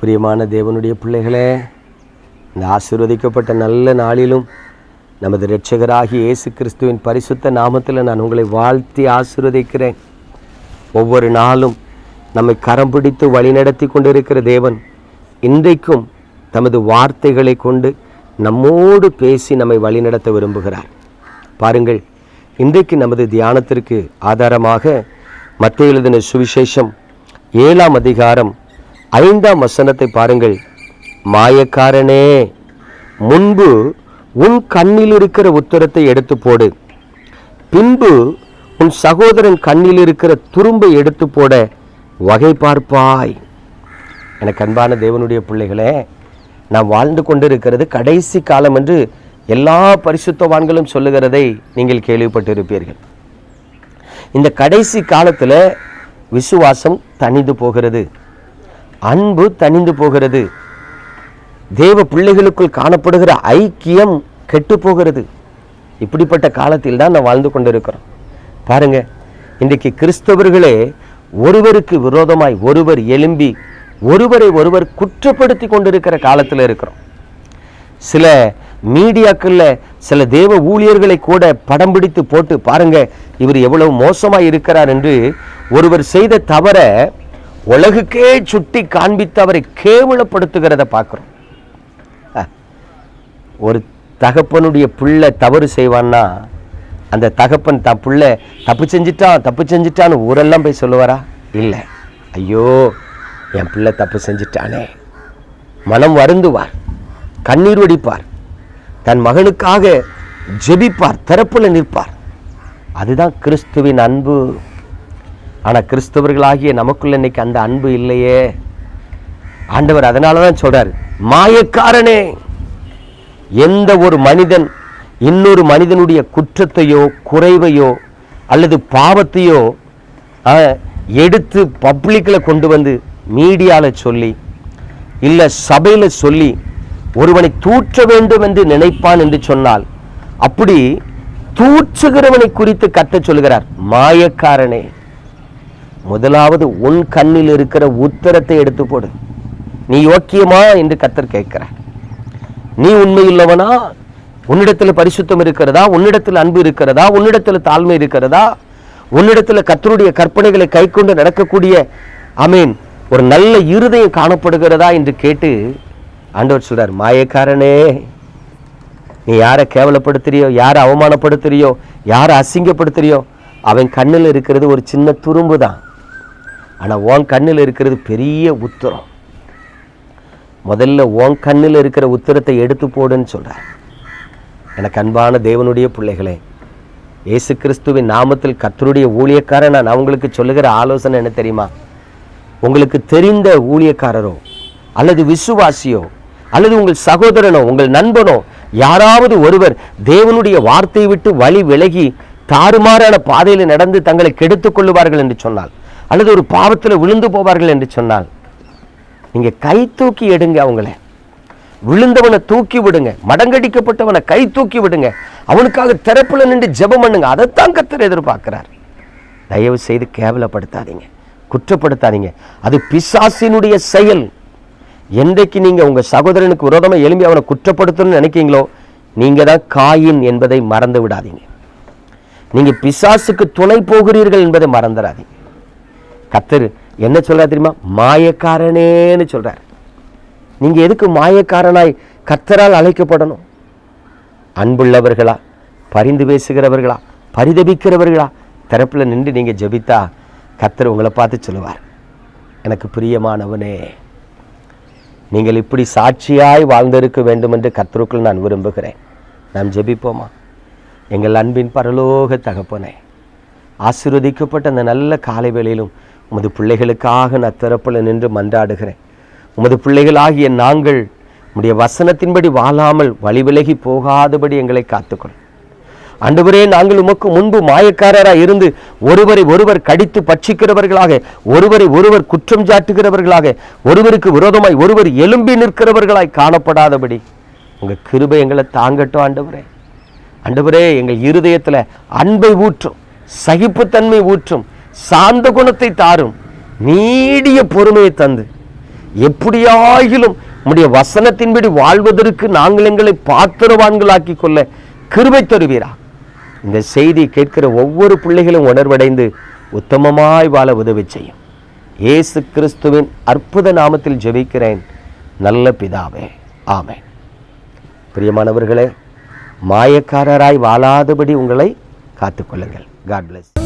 பிரியமான தேவனுடைய பிள்ளைகளே இந்த ஆசீர்வதிக்கப்பட்ட நல்ல நாளிலும் நமது இரட்சகராகி இயேசு கிறிஸ்துவின் பரிசுத்த நாமத்தில் நான் உங்களை வாழ்த்தி ஆசீர்வதிக்கிறேன். ஒவ்வொரு நாளும் நம்மை கரம் பிடித்து வழிநடத்தி கொண்டிருக்கிற தேவன் இன்றைக்கும் தமது வார்த்தைகளை கொண்டு நம்மோடு பேசி நம்மை வழிநடத்த விரும்புகிறார். பாருங்கள் இன்றைக்கு நமது தியானத்திற்கு ஆதாரமாக மத்திய எழுதின சுவிசேஷம் ஏழாம் அதிகாரம் ஐந்தாம் வசனத்தை பாருங்கள். மாயக்காரனே முன்பு உன் கண்ணில் இருக்கிற உத்தரத்தை எடுத்து போடு. பின்பு உன் சகோதரன் கண்ணில் இருக்கிற துரும்பை எடுத்து போட வகை பார்ப்பாய். எனக்கு அன்பான தேவனுடைய பிள்ளைகளே நாம் வாழ்ந்து கொண்டிருக்கிறது கடைசி காலம் என்று எல்லா பரிசுத்தவான்களும் சொல்லுகிறதை நீங்கள் கேள்விப்பட்டிருப்பீர்கள். இந்த கடைசி காலத்தில் விசுவாசம் தனிந்து போகிறது. அன்பு தணிந்து போகிறது. தேவ பிள்ளைகளுக்குள் காணப்படுகிற ஐக்கியம் கெட்டு போகிறது. இப்படிப்பட்ட காலத்தில் தான் நான் வாழ்ந்து கொண்டிருக்கிறோம். பாருங்க இன்றைக்கு கிறிஸ்தவர்களே ஒருவருக்கு விரோதமாய் ஒருவர் எழும்பி ஒருவரை ஒருவர் குற்றப்படுத்தி கொண்டிருக்கிற காலத்தில் இருக்கிறோம். சில மீடியாக்களில் சில தேவ ஊழியர்களை கூட படம் பிடித்து போட்டு பாருங்க இவர் எவ்வளவு மோசமாக இருக்கிறார் என்று ஒருவர் செய்த தவற உலகுக்கே சுட்டி காண்பித்து அவரை கேவலப்படுத்துகிறத பார்க்குறோம். ஒரு தகப்பனுடைய பிள்ளை தவறு செய்வான்னா அந்த தகப்பன் த பிள்ளை தப்பு செஞ்சிட்டான் தப்பு செஞ்சிட்டான்னு ஊரெல்லாம் போய் சொல்லுவாரா? இல்லை. ஐயோ என் பிள்ளை தப்பு செஞ்சிட்டானே. மனம் வருந்துவார் கண்ணீர் வடிப்பார் தன் மகனுக்காக ஜெபிப்பார் திறப்புல நிற்பார். அதுதான் கிறிஸ்துவின் அன்பு. ஆனால் கிறிஸ்தவர்களாகிய நமக்குள்ள இன்னைக்கு அந்த அன்பு இல்லையே. ஆண்டவர் அதனால தான் சொல்றார் மாயக்காரனே எந்த ஒரு மனிதன் இன்னொரு மனிதனுடைய குற்றத்தையோ குறைவையோ அல்லது பாவத்தையோ எடுத்து பப்ளிக்கில் கொண்டு வந்து மீடியாவில் சொல்லி இல்லை சபையில் சொல்லி ஒருவனை தூற்ற வேண்டும் என்று நினைப்பான் என்று சொன்னால் அப்படி தூற்றுகிறவனை குறித்து கத்த சொல்கிறார் மாயக்காரனே முதலாவது உன் கண்ணில் இருக்கிற உத்தரத்தை எடுத்து போடு. நீ யோக்கியமா என்று கத்தர் கேட்கிற நீ உண்மையுள்ளவனா? உன்னிடத்தில் பரிசுத்தம் இருக்கிறதா? உன்னிடத்தில் அன்பு இருக்கிறதா? உன்னிடத்தில் தாழ்மை இருக்கிறதா? உன்னிடத்தில் கத்தருடைய கற்பனைகளை கைக்கொண்டு நடக்கக்கூடிய அமீன் ஒரு நல்ல இருதயம் காணப்படுகிறதா என்று கேட்டு ஆண்டவர் சொல்றார் மாயக்காரனே நீ யாரை கேவலப்படுத்துறியோ? யாரை அவமானப்படுத்துறியோ? யாரை அசிங்கப்படுத்துறியோ? அவன் கண்ணில் இருக்கிறது ஒரு சின்ன துரும்பு தான் ஆனால் ஓன் கண்ணில் இருக்கிறது பெரிய உத்தரம். முதல்ல ஓன் கண்ணில் இருக்கிற உத்தரத்தை எடுத்து போடுன்னு சொல்கிறார் எனக்கு அன்பான தேவனுடைய பிள்ளைகளே இயேசு கிறிஸ்துவின் நாமத்தில் கத்தருடைய ஊழியக்காரன் நான் அவங்களுக்கு சொல்லுகிற ஆலோசனை என்ன தெரியுமா? உங்களுக்கு தெரிந்த ஊழியக்காரரோ அல்லது விசுவாசியோ அல்லது உங்கள் சகோதரனோ உங்கள் நண்பனோ யாராவது ஒருவர் தேவனுடைய வார்த்தையை விட்டு வழி விலகி தாறுமாறான பாதையில் நடந்து தங்களை கெடுத்துக் கொள்ளுவார்கள் என்று சொன்னால் அல்லது ஒரு பாவத்தில் விழுந்து போவார்கள் என்று சொன்னால் நீங்கள் கை தூக்கி எடுங்க அவங்கள. விழுந்தவனை தூக்கி விடுங்க. மடங்கடிக்கப்பட்டவனை கை தூக்கி விடுங்க. அவனுக்காக திறப்பில் நின்று ஜெபம் பண்ணுங்க. அதைத்தான் கத்தர் எதிர்பார்க்கிறார். தயவு செய்து கேவலப்படுத்தாதீங்க. குற்றப்படுத்தாதீங்க. அது பிசாசினுடைய செயல். என்றைக்கு நீங்கள் உங்கள் சகோதரனுக்கு விரோதமாக எழும்பி அவனை குற்றப்படுத்தணும்னு நினைக்கீங்களோ நீங்கள் தான் காயின் என்பதை மறந்து விடாதீங்க. நீங்கள் பிசாசுக்கு துணை போகிறீர்கள் என்பதை மறந்துடாதீங்க. கத்தர் என்ன சொல்கிறார் தெரியுமா? மாயக்காரனேன்னு சொல்கிறார் நீங்க எதுக்கு மாயக்காரனாய் கத்தரால் அழைக்கப்படணும்? அன்புள்ளவர்களா பரிந்து பேசுகிறவர்களா பரிதபிக்கிறவர்களா தரப்பில் நின்று நீங்க ஜெபித்தா கத்தர் உங்களை பார்த்து சொல்லுவார். எனக்கு பிரியமானவனே நீங்கள் இப்படி சாட்சியாய் வாழ்ந்திருக்க வேண்டும் என்று கத்தருக்குள் நான் விரும்புகிறேன். நாம் ஜெபிப்போமா? எங்கள் அன்பின் பரலோக தகப்பனே ஆசிர்வதிக்கப்பட்ட அந்த நல்ல காலை வேளையிலும் உமது பிள்ளைகளுக்காக நான் திறப்பில் நின்று மன்றாடுகிறேன். உமது பிள்ளைகளாகிய நாங்கள் உம்முடைய வசனத்தின்படி வாழாமல் வழிவிலகி போகாதபடி எங்களை காத்துக்கொள். அன்றுவரே நாங்கள் உமக்கு முன்பு மாயக்காரராக இருந்து ஒருவரை ஒருவர் கடித்து பட்சிக்கிறவர்களாக ஒருவரை ஒருவர் குற்றம் சாட்டுகிறவர்களாக ஒருவருக்கு விரோதமாய் ஒருவர் எலும்பி நிற்கிறவர்களாய் காணப்படாதபடி உங்க கிருபை எங்களை தாங்கட்டும் ஆண்டவரே. ஆண்டவரே எங்கள் இருதயத்தில் அன்பை ஊற்றும் சகிப்புத்தன்மை ஊற்றும் சாந்த குணத்தை தாரும். நீடிய பொறுமையை தந்து. எப்படியாயிலும் உம்முடைய வசனத்தின்படி வாழ்வதற்கு நாங்கள் எங்களை பாத்திரவான்களாக்கி கொள்ள கிருபை தருவீரா? இந்த செய்தி கேட்கிற ஒவ்வொரு பிள்ளைகளும் உணர்வடைந்து உத்தமமாய் வாழ உதவி செய்யும். இயேசு கிறிஸ்துவின் அற்புத நாமத்தில் ஜெபிக்கிறேன். நல்ல பிதாவே ஆமே பிரியமானவர்களே மாயக்காரராய் வாழாதபடி உங்களை காத்துக்கொள்ளுங்கள் காட் பிளஸ்